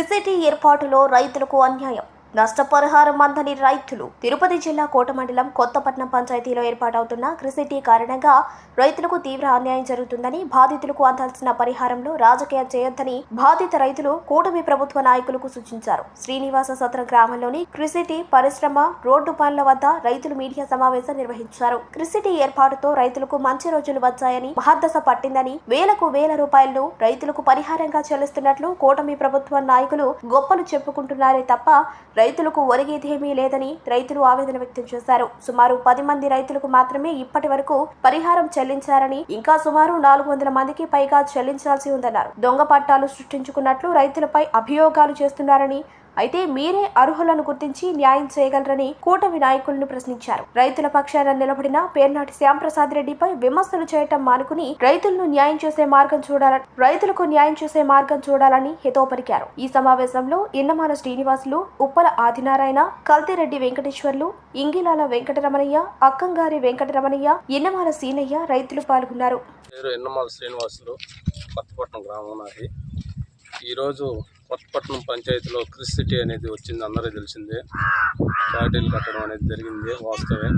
క్రిసిటీ ఏర్పాటులో రైతులకు అన్యాయం. నష్టపరిహారం అందని రైతులు. తిరుపతి జిల్లా కోట మండలం కొత్తపట్నం పంచాయతీలో ఏర్పాటవుతున్న క్రిసిటీ కారణంగా రైతులకు తీవ్ర అన్యాయం జరుగుతుందని బాధితులకు అందాల్సిన పరిహారంలో రాజకీయం చేయొద్దని బాధిత రైతులు కూటమి ప్రభుత్వ నాయకులకు సూచించారు. శ్రీనివాస సత్ర గ్రామంలోని క్రిసిటీ పరిశ్రమ రోడ్డు పనుల వద్ద రైతులు మీడియా సమావేశం నిర్వహించారు. క్రిసిటీ ఏర్పాటుతో రైతులకు మంచి రోజులు వచ్చాయని మహర్దశ పట్టిందని వేలకు వేల రూపాయలను రైతులకు పరిహారంగా చెల్లిస్తున్నట్లు కూటమి ప్రభుత్వ నాయకులు గొప్పలు చెప్పుకుంటున్నారే తప్ప రైతులకు ఒరిగేదేమీ లేదని రైతులు ఆవేదన వ్యక్తం చేశారు. సుమారు పది మంది రైతులకు మాత్రమే ఇప్పటి వరకు పరిహారం చెల్లించారని ఇంకా సుమారు నాలుగు వందల మందికి పైగా చెల్లించాల్సి ఉందన్నారు. దొంగ పట్టాలు సృష్టించుకున్నట్లు రైతులపై అభియోగాలు చేస్తున్నారని అయితే మీరే అర్హులను గుర్తించి న్యాయం చేయగలరని కూటమి నాయకులను ప్రశ్నించారు. రైతుల పక్షాన నిలబడిన పేర్నాటి శ్యాంప్రసాద్ రెడ్డిపై విమర్శలు చేయటం మానుకుని రైతులను న్యాయం చేసే మార్గం చూడాలని రైతులకు న్యాయం చేసే మార్గం చూడాలని హితవు పలికారు ఈ సమావేశంలో ఇన్నమాల శ్రీనివాసులు ఉప్పల ఆదినారాయణ కల్తిరెడ్డి వెంకటేశ్వర్లు ఇంగిలాల వెంకటరమణయ్య అక్కంగారి వెంకటరమణయ్య ఇన్నమాల సీనయ్య రైతులు పాల్గొన్నారు. పేరు శ్రీనివాసులు కొత్తపట్నం గ్రామం నాది. ఈరోజు కొత్తపట్నం పంచాయతీలో క్రిస్ సిటీ అనేది వచ్చింది అందరూ తెలిసిందే. ఫ్యాక్టరీలు కట్టడం అనేది జరిగింది వాస్తవే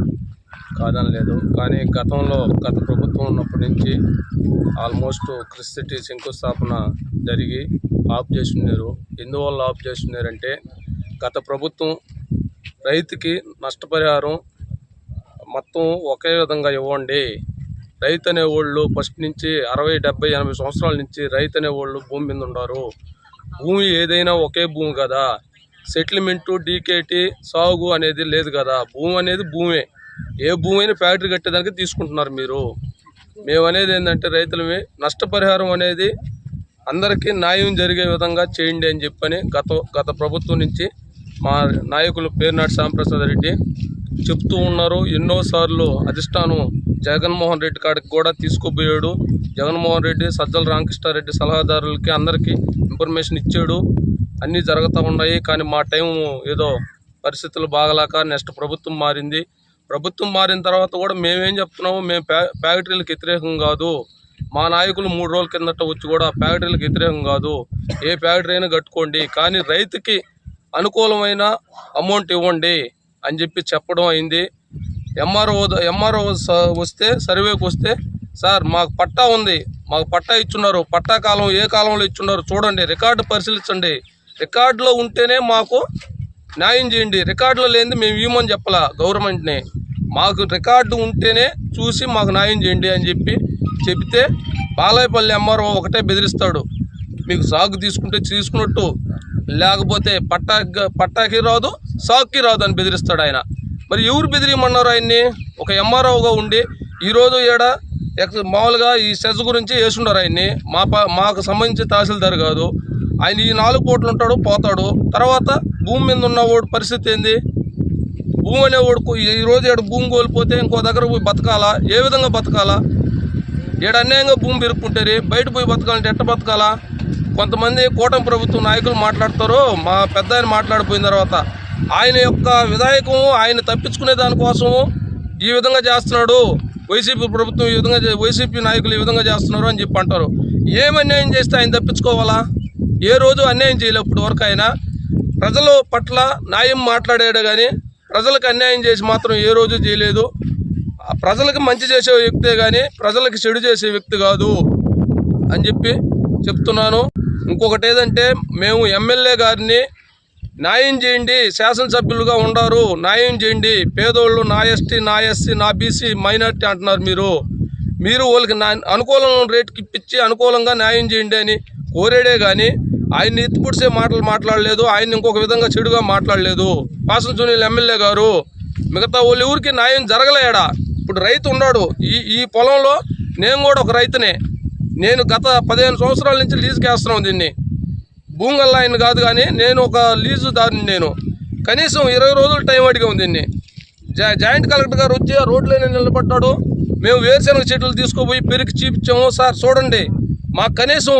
కాదని లేదు. కానీ గతంలో గత ప్రభుత్వం ఉన్నప్పటి నుంచి ఆల్మోస్ట్ క్రిస్ సిటీ శంకుస్థాపన జరిగి ఆఫ్ చేస్తున్నారు. ఎందువల్ల ఆఫ్ చేస్తున్నారంటే గత ప్రభుత్వం రైతుకి నష్టపరిహారం మొత్తం ఒకే విధంగా ఇవ్వండి. రైతు అనేవాళ్ళు ఫస్ట్ నుంచి అరవై డెబ్బై ఎనభై సంవత్సరాల నుంచి రైతు అనేవాళ్ళు భూమి మీద ఉన్నారు భూమి ఏదైనా ఒకే భూమి కదా? సెటిల్మెంటు డీకేటి సాగు అనేది లేదు కదా? భూమి అనేది భూమే. ఏ భూమి అయినా ఫ్యాక్టరీ కట్టేదానికి తీసుకుంటున్నారు మీరు. మేము అనేది ఏంటంటే రైతులమే నష్టపరిహారం అనేది అందరికీ న్యాయం జరిగే విధంగా చేయండి అని చెప్పని గత గత ప్రభుత్వం నుంచి మా నాయకులు పేరునాటి శ్యాంప్రసాద్ రెడ్డి చెప్తూ ఉన్నారు. ఎన్నోసార్లు అధిష్టానం జగన్మోహన్ రెడ్డి కాడికి కూడా తీసుకుపోయాడు. జగన్మోహన్ రెడ్డి సజ్జల రామకృష్ణారెడ్డి సలహాదారులకి అందరికీ ఇన్ఫర్మేషన్ ఇచ్చాడు. అన్నీ జరుగుతూ ఉన్నాయి. కానీ మా టైం ఏదో పరిస్థితులు బాగలేక నెక్స్ట్ ప్రభుత్వం మారింది. ప్రభుత్వం మారిన తర్వాత కూడా మేమేం చెప్తున్నాము మేము ఫ్యాక్టరీలకు వ్యతిరేకం కాదు. మా నాయకులు మూడు రోజుల కిందట వచ్చి కూడా ఫ్యాక్టరీలకు వ్యతిరేకం కాదు. ఏ ఫ్యాక్టరీ అయినా కట్టుకోండి. కానీ రైతుకి అనుకూలమైన అమౌంట్ ఇవ్వండి అని చెప్పి చెప్పడం అయింది. ఎంఆర్ఓ ఎంఆర్ఓ వస్తే సర్వేకి వస్తే సార్ మాకు పట్టా ఉంది. మాకు పట్టా ఇచ్చున్నారు. పట్టా కాలం ఏ కాలంలో ఇచ్చున్నారు చూడండి. రికార్డు పరిశీలించండి. రికార్డులో ఉంటేనే మాకు న్యాయం చేయండి. రికార్డులో లేనిది మేము ఇవ్వమని చెప్పాలా గవర్నమెంట్ని? మాకు రికార్డు ఉంటేనే చూసి మాకు న్యాయం చేయండి అని చెప్పి చెబితే బాలాయపల్లి ఎంఆర్ఓ ఒకటే బెదిరిస్తాడు. మీకు సాగు తీసుకుంటే తీసుకున్నట్టు. లేకపోతే పట్టా పట్టాకి రాదు సాగుకి రాదు అని బెదిరిస్తాడు ఆయన. మరి ఎవరు బెదిరియమన్నారు ఆయన్ని? ఒక ఎంఆర్ఓగా ఉండి ఈరోజు ఈడ మామూలుగా ఈ సెజ్ గురించి వేసుండారు ఆయన్ని. మా ప మాకు సంబంధించి తహసీల్దార్ కాదు. ఆయన ఈ నాలుగు కోట్లు ఉంటాడు పోతాడు. తర్వాత భూమి మీద ఉన్న ఓడి పరిస్థితి ఏంది? భూమి అనే ఓడుకు ఈరోజు ఏడు ఈడ భూమి కోల్పోతే ఇంకో దగ్గర పోయి బతకాలా? ఏ విధంగా బతకాలా? ఈడ అన్యాయంగా భూమి పెరుక్కుంటారు బయట పోయి బతకాలంటే ఎట్ట బతకాలా? కొంతమంది కూటమి ప్రభుత్వం నాయకులు మాట్లాడతారు. మా పెద్ద ఆయన మాట్లాడిపోయిన తర్వాత ఆయన యొక్క విధాయకము ఆయన తప్పించుకునే దానికోసము ఈ విధంగా చేస్తున్నాడు. వైసీపీ ప్రభుత్వం ఈ విధంగా వైసీపీ నాయకులు ఈ విధంగా చేస్తున్నారు అని చెప్పి అంటారు. ఏం అన్యాయం చేస్తే ఆయన తప్పించుకోవాలా? ఏ రోజు అన్యాయం చేయలేదు ఇప్పుడు వరకు ఆయన. ప్రజల పట్ల న్యాయం మాట్లాడాడు కానీ ప్రజలకు అన్యాయం చేసి మాత్రం ఏ రోజు చేయలేదు. ప్రజలకు మంచి చేసే వ్యక్తే కానీ ప్రజలకు చెడు చేసే వ్యక్తి కాదు అని చెప్పి చెప్తున్నాను. ఇంకొకటి ఏదంటే మేము ఎమ్మెల్యే గారిని న్యాయం చేయండి శాసనసభ్యులుగా ఉండారు న్యాయం చేయండి. పేదోళ్ళు నా ఎస్టీ నా ఎస్సీ నా బీసీ మైనార్టీ అంటున్నారు మీరు. మీరు వాళ్ళకి నా అనుకూలం రేటుకి ఇప్పించి అనుకూలంగా న్యాయం చేయండి అని కోరేడే కానీ ఆయన్ని ఎత్తిపుడిసే మాటలు మాట్లాడలేదు ఆయన ఇంకొక విధంగా చెడుగా మాట్లాడలేదు. పాసం సునీల్ ఎమ్మెల్యే గారు మిగతా వాళ్ళు ఊరికి న్యాయం జరగలేడా ఇప్పుడు రైతు ఉన్నాడు ఈ ఈ పొలంలో నేను కూడా ఒక రైతునే. నేను గత పదిహేను సంవత్సరాల నుంచి లీజుకేస్తున్నాం దీన్ని. భూంగల్ ఆయన కాదు కానీ నేను ఒక లీజు దారిని నేను. కనీసం ఇరవై రోజులు టైం అడిగాం దీన్ని. జా జాయింట్ కలెక్టర్ గారు వచ్చి ఆ రోడ్లోనే నిలబడ్డాడు. మేము వేరుశనగ చెట్లు తీసుకుపోయి పెరికి చూపించాము. సార్ చూడండి. మాకు కనీసం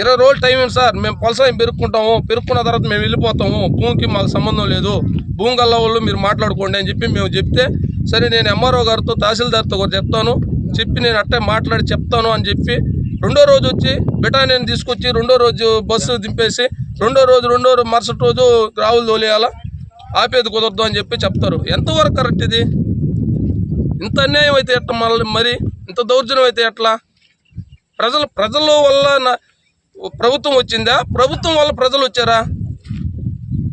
ఇరవై రోజులు టైం ఉంది సార్? మేము పొలసాయం పెరుక్కుంటాము. పెరుక్కున్న తర్వాత మేము వెళ్ళిపోతాము. భూమికి మాకు సంబంధం లేదు. భూమి గల్ల వాళ్ళు మీరు మాట్లాడుకోండి అని చెప్పి మేము చెప్తే సరే నేను ఎంఆర్ఓ గారితో తహసీల్దార్తో చెప్తాను. చెప్పి నేను అట్టే మాట్లాడి చెప్తాను అని చెప్పి రెండో రోజు వచ్చి బెటానియన్ తీసుకొచ్చి రెండో రోజు బస్సు దింపేసి రెండో రోజు రెండో రోజు మరుసటి రోజు రావులు తోలేయాలా. ఆపేది కుదరదు అని చెప్పి చెప్తారు. ఎంతవరకు కరెక్ట్ ఇది? ఇంత అన్యాయం అయితే ఎట్లా మళ్ళీ మరి? ఇంత దౌర్జన్యం అయితే ఎట్లా? ప్రజలు ప్రజల వల్ల ప్రభుత్వం వచ్చిందా? ప్రభుత్వం వల్ల ప్రజలు వచ్చారా?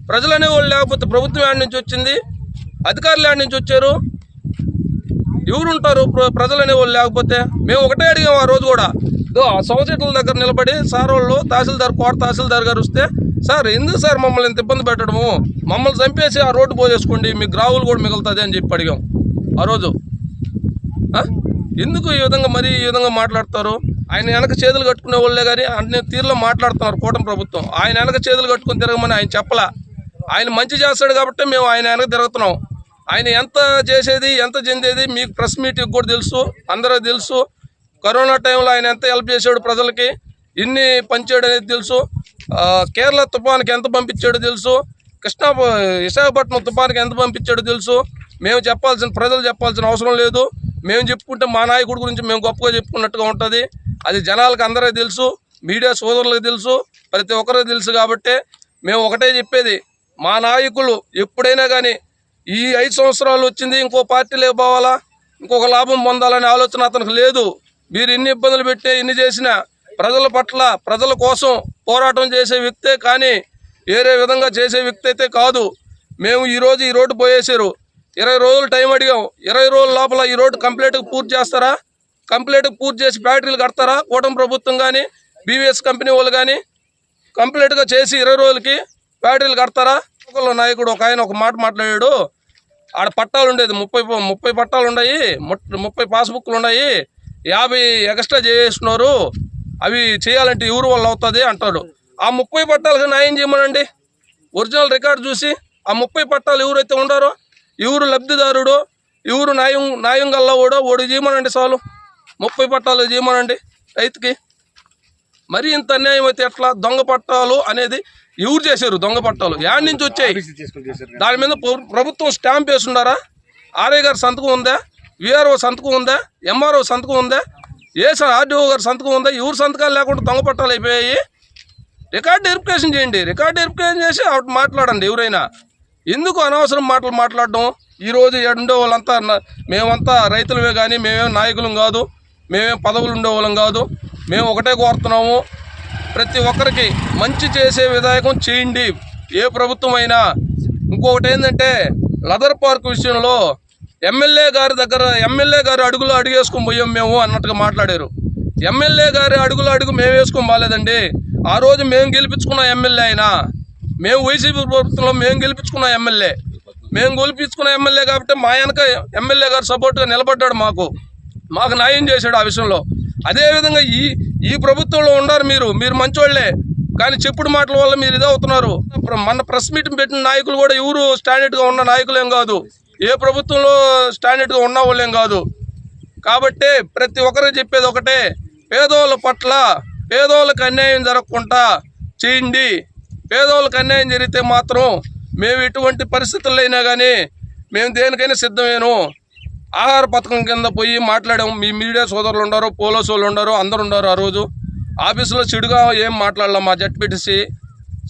ప్రజలు అనేవాళ్ళు లేకపోతే ప్రభుత్వం యాడ్ నుంచి వచ్చింది? అధికారులు యాడ్ నుంచి వచ్చారు? ఎవరుంటారు? ప్ర- ప్రజలు అనేవాళ్ళు లేకపోతే? మేము ఒకటే అడిగాం ఆ రోజు కూడా. ఇదో ఆ దగ్గర నిలబడి సార్ వాళ్ళు తహసీల్దార్ కోట తహసీల్దార్ గారు వస్తే సార్ ఎందుకు సార్ మమ్మల్ని ఇంత ఇబ్బంది పెట్టడము? మమ్మల్ని చంపేసి ఆ రోడ్డు పోసేసుకోండి మీ గ్రావులు కూడా మిగులుతుంది అని చెప్పి అడిగాం. ఆ రోజు. ఎందుకు ఈ విధంగా మరి ఈ విధంగా మాట్లాడతారు? ఆయన వెనక చేతులు కట్టుకునే వాళ్ళే కానీ అన్ని తీరులో మాట్లాడుతున్నారు కూటమి ప్రభుత్వం. ఆయన వెనక చేతులు కట్టుకుని తిరగమని ఆయన చెప్పలా. ఆయన మంచి చేస్తాడు కాబట్టి మేము ఆయన వెనక తిరుగుతున్నాం. ఆయన ఎంత చేసేది ఎంత చెందేది మీకు ప్రెస్ మీట్కి కూడా తెలుసు అందరూ తెలుసు. కరోనా టైంలో ఆయన ఎంత హెల్ప్ చేశాడు ప్రజలకి? ఎన్ని పంచాడు అనేది తెలుసు. కేరళ తుఫాన్కి ఎంత పంపించాడో తెలుసు. కృష్ణా విశాఖపట్నం తుఫాన్కి ఎంత పంపించాడో తెలుసు. మేము చెప్పాల్సిన ప్రజలు చెప్పాల్సిన అవసరం లేదు. మేము చెప్పుకుంటే మా నాయకుడి గురించి మేము గొప్పగా చెప్పుకున్నట్టుగా ఉంటుంది. అది జనాలకు అందరికీ తెలుసు. మీడియా సోదరులకు తెలుసు. ప్రతి ఒక్కరికి తెలుసు కాబట్టి మేము ఒకటే చెప్పేది. మా నాయకులు ఎప్పుడైనా కానీ ఈ ఐదు సంవత్సరాలు వచ్చింది ఇంకో పార్టీ పోవాలా ఇంకొక లాభం పొందాలనే ఆలోచన అతనికి లేదు. మీరు ఎన్ని ఇబ్బందులు పెట్టే ఎన్ని చేసినా ప్రజల పట్ల ప్రజల కోసం పోరాటం చేసే వ్యక్తే కానీ వేరే విధంగా చేసే వ్యక్తి అయితే కాదు. మేము ఈరోజు ఈ రోడ్డు పోయేసారు ఇరవై రోజులు టైం అడిగాం. ఇరవై రోజుల లోపల ఈ రోడ్డు కంప్లీట్గా పూర్తి చేస్తారా? కంప్లీట్గా పూర్తి చేసి బ్యాటరీలు కడతారా? కూటమి ప్రభుత్వం కానీ బీవీఎస్ కంపెనీ వాళ్ళు కానీ కంప్లీట్గా చేసి ఇరవై రోజులకి బ్యాటరీలు కడతారా? ఒకళ్ళ నాయకుడు ఒక ఆయన ఒక మాట మాట్లాడాడు. ఆడ పట్టాలు ఉండేది. ముప్పై ముప్పై పట్టాలు ఉన్నాయి. ముప్పై పాస్బుక్లు ఉన్నాయి. యాభై ఎక్స్ట్రా చేస్తున్నారు. అవి చేయాలంటే ఎవరు వల్ల అవుతుంది అంటాడు. ఆ ముప్పై పట్టాలకు న్యాయం చేయమనండి. ఒరిజినల్ రికార్డు చూసి ఆ ముప్పై పట్టాలు ఎవరైతే ఉండారో ఎవరు లబ్ధిదారుడో ఎవరు న్యాయం న్యాయం గల్లవాడో ఓడి చేయమనండి చాలు. ముప్పై పట్టాలు చేయమనండి రైతుకి. మరి ఇంత అన్యాయం అయితే ఎట్లా? దొంగ పట్టాలు అనేది ఎవరు చేశారు? దొంగ పట్టాలు యాడ్ నుంచి వచ్చాయి. దాని మీద ప్ర- ప్రభుత్వం స్టాంప్ వేసి ఉన్నారా ఆర్ఐ గారి సంతకం ఉందా? విఆర్ఓ సంతకం ఉందా? ఎంఆర్ఓ సంతకం ఉందా? ఏ ఆర్డీఓ గారి సంతకం ఉందా? ఎవరు సంతకాలు లేకుండా దొంగ పట్టాలు అయిపోయాయి. రికార్డ్ వెరిఫికేషన్ చేయండి. రికార్డ్ వెరిఫికేషన్ చేసి అవి మాట్లాడండి ఎవరైనా. ఎందుకు అనవసరం మాటలు మాట్లాడడం? ఈరోజు ఉండే వాళ్ళంతా మేమంతా రైతులమే కానీ మేమేం నాయకులం కాదు మేమేం పదవులు ఉండేవాళ్ళం కాదు. మేము ఒకటే కోరుతున్నాము. ప్రతి ఒక్కరికి మంచి చేసే విధాయకం చేయండి. ఏ ప్రభుత్వం అయినా. ఇంకొకటి ఏంటంటే లదర్ పార్క్ విషయంలో ఎమ్మెల్యే గారి దగ్గర ఎమ్మెల్యే గారు అడుగులో అడుగేసుకొని పోయాం మేము అన్నట్టుగా మాట్లాడారు. ఎమ్మెల్యే గారి అడుగులో అడుగు మేము వేసుకొని బాగాలేదండి ఆ రోజు మేము గెలిపించుకున్న ఎమ్మెల్యే అయినా మేము వైసీపీ ప్రభుత్వంలో మేము గెలిపించుకున్న ఎమ్మెల్యే. మేము గెలిపించుకున్న ఎమ్మెల్యే కాబట్టి మా వెనక ఎమ్మెల్యే గారు సపోర్ట్గా నిలబడ్డాడు మాకు. మాకు న్యాయం చేశాడు ఆ విషయంలో. అదేవిధంగా ఈ ఈ ప్రభుత్వంలో ఉన్నారు మీరు. మీరు మంచోళ్ళే కానీ చెప్పుడు మాటల వల్ల మీరు ఇదవుతున్నారు. అవుతున్నారు మన ప్రెస్ మీటింగ్ పెట్టిన నాయకులు కూడా ఎవరు స్టాండర్డ్గా ఉన్న నాయకులేం కాదు. ఏ ప్రభుత్వంలో స్టాండర్డ్గా ఉన్న వాళ్ళేం కాదు. కాబట్టి ప్రతి ఒక్కరు చెప్పేది ఒకటే పేదోళ్ళ పట్ల పేదోళ్ళకి అన్యాయం జరగకుండా చేయండి. పేదోళ్ళకి అన్యాయం జరిగితే మాత్రం మేము ఎటువంటి పరిస్థితుల్లో అయినా కానీ మేము దేనికైనా సిద్ధమేను. ఆహార పథకం కింద పోయి మాట్లాడాము మీ మీడియా సోదరులు ఉండరు పోలీసు వాళ్ళు ఉండరు అందరు ఉండరు ఆ రోజు. ఆఫీసులో చెడుగా ఏం మాట్లాడలే మా జట్ పెట్టేసి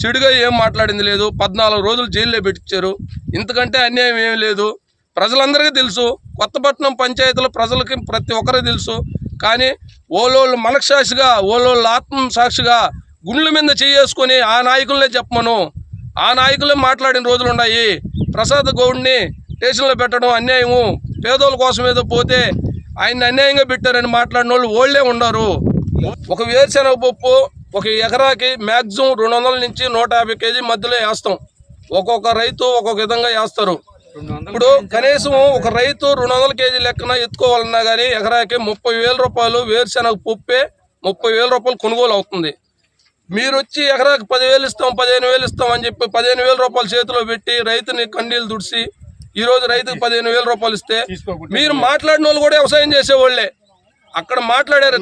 చెడుగా ఏం మాట్లాడింది లేదు. పద్నాలుగు రోజులు జైల్లో పెట్టించారు ఇంతకంటే అన్యాయం ఏం లేదు. ప్రజలందరికీ తెలుసు కొత్తపట్నం పంచాయతీలో ప్రజలకి ప్రతి ఒక్కరికి తెలుసు. కానీ ఓలోళ్ళు మనక్షాక్షిగా ఓలోళ్ళు ఆత్మ సాక్షిగా గుండెల మీద చేసుకొని ఆ నాయకులనే చెప్పమను. ఆ నాయకులే మాట్లాడిన రోజులు ఉన్నాయి. ప్రసాద్ గౌడ్ని స్టేషన్లో పెట్టడం అన్యాయము. పేదోళ్ళ కోసం ఏదో పోతే ఆయన అన్యాయంగా పెట్టారని మాట్లాడిన వాళ్ళు ఓళ్ళే ఉన్నారు ఒక వేరుశెనగ పప్పు ఒక ఎకరాకి మ్యాక్సిమం రెండు వందల నుంచి నూట యాభై కేజీ మధ్యలో వేస్తాం. ఒక్కొక్క రైతు ఒక్కొక్క విధంగా వేస్తారు. ఇప్పుడు కనీసం ఒక రైతు రెండు వందల కేజీ లెక్కన ఎత్తుకోవాలన్నా కానీ ఎకరాకి ముప్పై వేల రూపాయలు వేరుశెనగ పప్పే ముప్పై వేల రూపాయలు కొనుగోలు అవుతుంది. మీరు వచ్చి ఎకరాకి పదివేలు ఇస్తాం పదిహేను వేలు ఇస్తాం అని చెప్పి పదిహేను వేల రూపాయలు చేతిలో పెట్టి రైతుని కన్నీళ్ళు తుడిచి ఈ రోజు రైతుకి పదిహేను వేల రూపాయలు ఇస్తే మీరు మాట్లాడిన వాళ్ళు కూడా వ్యవసాయం చేసేవాళ్ళే. అక్కడ మాట్లాడారు.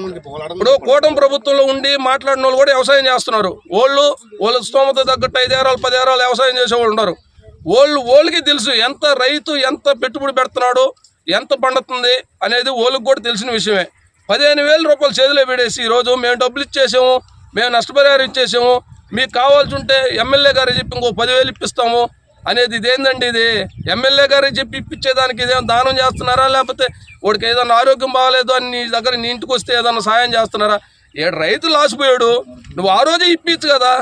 ఇప్పుడు కూటమి ప్రభుత్వంలో ఉండి మాట్లాడిన వాళ్ళు కూడా వ్యవసాయం చేస్తున్నారు. వాళ్ళు వాళ్ళ స్తోమత తగ్గట్టు ఐదు ఎకరాలు పది ఎకరాలు వ్యవసాయం చేసేవాళ్ళు ఉన్నారు. వాళ్ళు వాళ్ళకి తెలుసు ఎంత రైతు ఎంత పెట్టుబడి పెడుతున్నాడు ఎంత పండుతుంది అనేది వాళ్ళకి కూడా తెలిసిన విషయమే. పదిహేను వేల రూపాయలు చేతిలో పెడేసి ఈరోజు మేము డబ్బులు ఇచ్చేసాము మేము నష్టపరిహారం ఇచ్చేసాము మీకు కావాల్సి ఉంటే ఎమ్మెల్యే గారు చెప్పి ఇంకో పదివేలు ఇప్పిస్తాము అనేది ఇదేందండి ఇది? ఎమ్మెల్యే గారు చెప్పి ఇప్పించేదానికి ఇదేం దానం చేస్తున్నారా? లేకపోతే వాడికి ఏదైనా ఆరోగ్యం బాగాలేదు అని నీ దగ్గర నీ ఇంటికి వస్తే ఏదైనా సాయం చేస్తున్నారా? ఏడు రైతు లాసిపోయాడు నువ్వు ఆ రోజే ఇప్పించు కదా.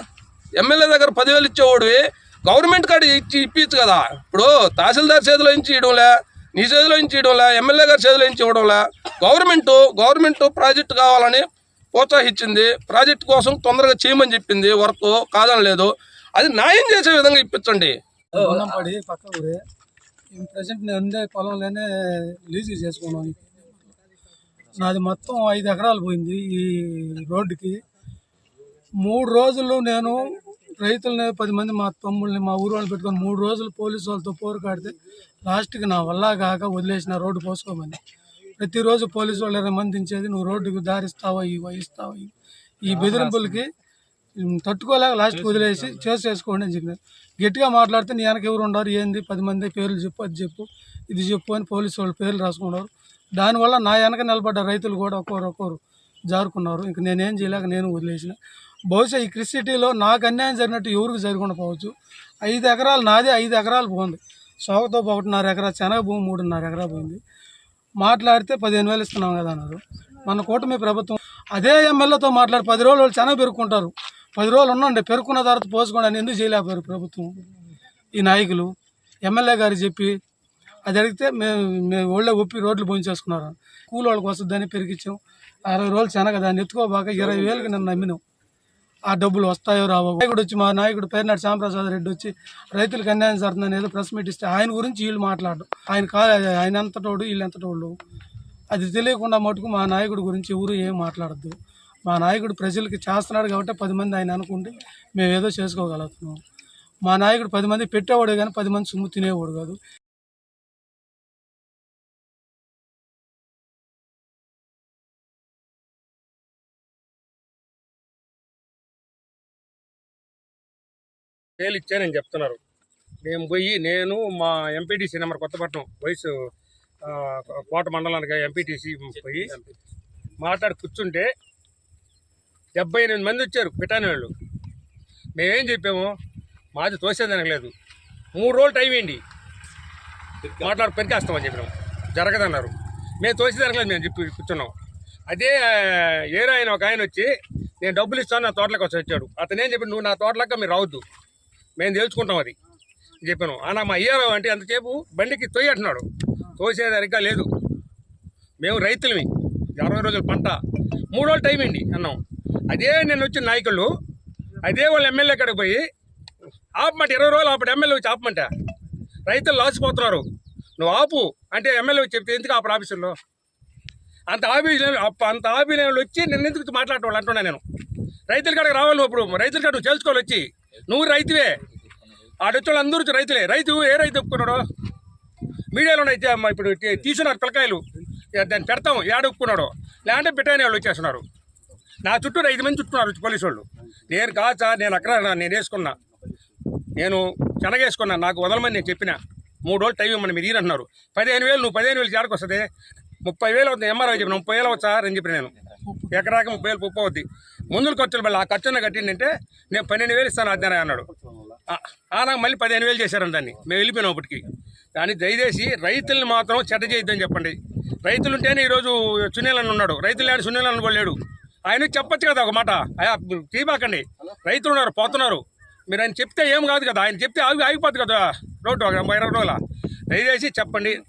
ఎమ్మెల్యే దగ్గర పదివేలు ఇచ్చేవాడివి గవర్నమెంట్ కాడ ఇచ్చి ఇప్పించు కదా. ఇప్పుడు తహసీల్దార్ చేతిలో నుంచి ఇవ్వడంలే నీ చేతిలో నుంచి ఇవ్వడంలే ఎమ్మెల్యే గారి చేతిలో నుంచి ఇవ్వడంలే గవర్నమెంట్ గవర్నమెంట్ ప్రాజెక్ట్ కావాలని ప్రోత్సహించింది. ప్రాజెక్ట్ కోసం తొందరగా చేయమని చెప్పింది. వర్క్ కాదని లేదు. అది న్యాయం చేసే విధంగా ఇప్పించండి. పక్క ఊరే. ప్రజెంట్ నేను ఉండే పొలంలోనే లీజు చేసుకున్నాను నాది మొత్తం ఐదు ఎకరాలు పోయింది ఈ రోడ్డుకి. మూడు రోజులు నేను రైతులని పది మంది మా తమ్ముళ్ళని మా ఊరు వాళ్ళు పెట్టుకొని మూడు రోజులు పోలీసు వాళ్ళతో పోరుకాడితే లాస్ట్కి నా వల్ల కాక వదిలేసిన రోడ్డు పోసుకోమని. ప్రతిరోజు పోలీసు వాళ్ళు ఇరవై మంది దించేది నువ్వు రోడ్డుకి దారిస్తావా ఇవి ఇస్తావా. ఈ బెదిరింపులకి తట్టుకోలేక లాస్ట్ వదిలేసి చేసి చేసుకోండి అని చెప్పినారు. గట్టిగా మాట్లాడితే నీ వెనక ఎవరు ఉండరు ఏంది? పది మంది పేర్లు చెప్పు అది చెప్పు ఇది చెప్పు అని పోలీసు వాళ్ళు పేర్లు రాసుకున్నారు. దానివల్ల నా వెనక నిలబడ్డ రైతులు కూడా ఒక్కొరు ఒక్కొరు జారుకున్నారు. ఇంక నేనేం చేయలేక నేను వదిలేసిన. బహుశా ఈ క్రిసిటీలో నాకు అన్యాయం జరిగినట్టు ఎవరికి జరగకుండా పోవచ్చు. ఐదు ఎకరాలు నాదే ఐదు ఎకరాలు పోంది సోకతో ఒకటిన్నర ఎకరా శనగ భూమి మూడున్నర ఎకరా పోయింది మాట్లాడితే పదిహేను వేలు ఇస్తున్నాం కదా అన్నారు. మన కూటమి ప్రభుత్వం అదే ఎమ్మెల్యేతో మాట్లాడి పది రోజులు వాళ్ళు శనగ పెరుక్కుంటారు. పది రోజులు ఉండండి పెరుక్కున్న తర్వాత పోసుకోండి అని ఎందుకు చేయలేకపోయారు ప్రభుత్వం? ఈ నాయకులు ఎమ్మెల్యే గారు చెప్పి అది అడిగితే మేము మేము ఒళ్ళే ఒప్పి రోడ్లు పోయించేసుకున్నారు కూలి వాళ్ళకి వస్తుందని పెరిగించాం. అరవై రోజులు శనగ దాన్ని ఎత్తుకోబాక ఇరవై వేలకి నన్ను నమ్మినాం. ఆ డబ్బులు వస్తాయో రావో. నాయకుడు వచ్చి మా నాయకుడు పేరునాడు శ్యాంప్రసాద్ రెడ్డి వచ్చి రైతులకు అన్యాయం జరుగుతుందని ఏదో ప్రెస్ మీట్ ఇస్తే ఆయన గురించి వీళ్ళు మాట్లాడు ఆయన కాదు ఆయన ఎంతటోడు వీళ్ళు ఎంతటోళ్ళు? అది తెలియకుండా మటుకు మా నాయకుడి గురించి ఎవరు ఏం మాట్లాడద్దు. మా నాయకుడు ప్రజలకి చేస్తున్నాడు కాబట్టి పది మంది ఆయన అనుకుంటే మేము ఏదో చేసుకోగలుగుతున్నాం. మా నాయకుడు పది మంది పెట్టేవాడు కానీ పది మంది సొమ్ము తినేవాడు కాదు. వేలు ఇచ్చానని చెప్తున్నారు. మేము పోయి నేను మా ఎంపీటీసీ నెంబర్ కొత్తపట్నం వయసు కోట మండలానికి ఎంపీటీసీ పోయి మాట్లాడి కూర్చుంటే డెబ్బై ఎనిమిది మంది వచ్చారు పిటాని వాళ్ళు. మేమేం చెప్పాము? మాది తోసేది లేదు మూడు రోజులు టైం ఏంటి? మాట్లాడి పెరికేస్తామని చెప్పినాం. జరగదన్నారు. మేము తోసేదానికి లేదు మేము చెప్పి కూర్చున్నాం. అదే ఆ, ఆయన ఒక ఆయన వచ్చి నేను డబ్బులు ఇస్తాను నా తోటలోకి వచ్చి వచ్చాడు. అతను చెప్పి నువ్వు నా తోటలోకి మీరు రావద్దు. మేము తెలుసుకుంటాం అది. చెప్పాను. అన్న మా అయ్యారావు అంటే అంతసేపు బండికి తొయ్యి అంటున్నాడు తోసేదానిగా లేదు. మేము రైతులమి. అరవై రోజుల పంట. మూడు రోజులు టైం అండి అన్నాం. అదే నేను వచ్చిన నాయకులు. అదే వాళ్ళు ఎమ్మెల్యే కాడికి పోయి ఆపమంట ఇరవై రోజులు అప్పుడు ఎమ్మెల్యే వచ్చి ఆపమంట రైతులు లాసిపోతున్నారు. నువ్వు ఆపు. అంటే ఎమ్మెల్యే వచ్చి చెప్తే ఎందుకు ఆపడు ఆఫీసుల్లో? అంత ఆఫీస్ అంత ఆఫీస్ వచ్చి నేను ఎందుకు మాట్లాడటం అంటున్నా నేను. రైతుల కాడికి రావాలి ఇప్పుడు రైతుల కాడ నువ్వు తెలుసుకోవాలి వచ్చి. నువ్వు రైతువే. ఆడొచ్చాడు అందరూ రైతులే. రైతు ఏ రైతు ఒప్పుకున్నాడు? మీడియాలో అయితే అమ్మ ఇప్పుడు తీసున్నారు తీసుకున్నారు పిల్లకాయలు దాన్ని పెడతాం. ఏడ ఒప్పుకున్నాడు? లేదంటే పెట్టాని వాళ్ళు వచ్చేస్తున్నారు. నా చుట్టూ ఐదు మంది చుట్టున్నారు పోలీసు వాళ్ళు నేను కాదు సార్ నేను అక్కడ నేను వేసుకున్నా. నేను చెనగేసుకున్నా. నాకు వదలమని నేను చెప్పిన. మూడు రోజులు టైం ఇవ్వమని మీరు అంటున్నారు పదిహేను వేలు నువ్వు పదిహేను వేలు చేరకొస్తుంది ముప్పై వేలు అవుతుంది. ఎంఆర్ఐ చెప్పిన ముప్పై వేలు అవుతుంది సార్ అని చెప్పిన నేను. ఎకరాకి ముప్పై వేలు ముప్పై అవుద్ది. ముందుల ఖర్చులు మళ్ళీ ఆ ఖర్చున్న కట్టిందంటే నేను పన్నెండు వేలు ఇస్తాను అద్దనే అన్నాడు. ఆ- నాకు మళ్ళీ పదిహేను వేలు చేశారు దాన్ని. మేము వెళ్ళిపోయినాం అప్పటికి. దాన్ని దయచేసి రైతుల్ని మాత్రం చెడ్డ చేయొద్దని చెప్పండి. రైతులు ఉంటేనే ఈరోజు సునీలని ఉన్నాడు. రైతులు లేని సునీలని కూడా లేడు. ఆయన చెప్పొచ్చు కదా ఒక మాట. తీపాకండి రైతులు ఉన్నారు పోతున్నారు. మీరు ఆయన చెప్తే ఏం కాదు కదా. ఆయన చెప్తే ఆగి ఆగిపోద్ది కదా రోడ్డు ఇరవై రోజుల. దయచేసి చెప్పండి.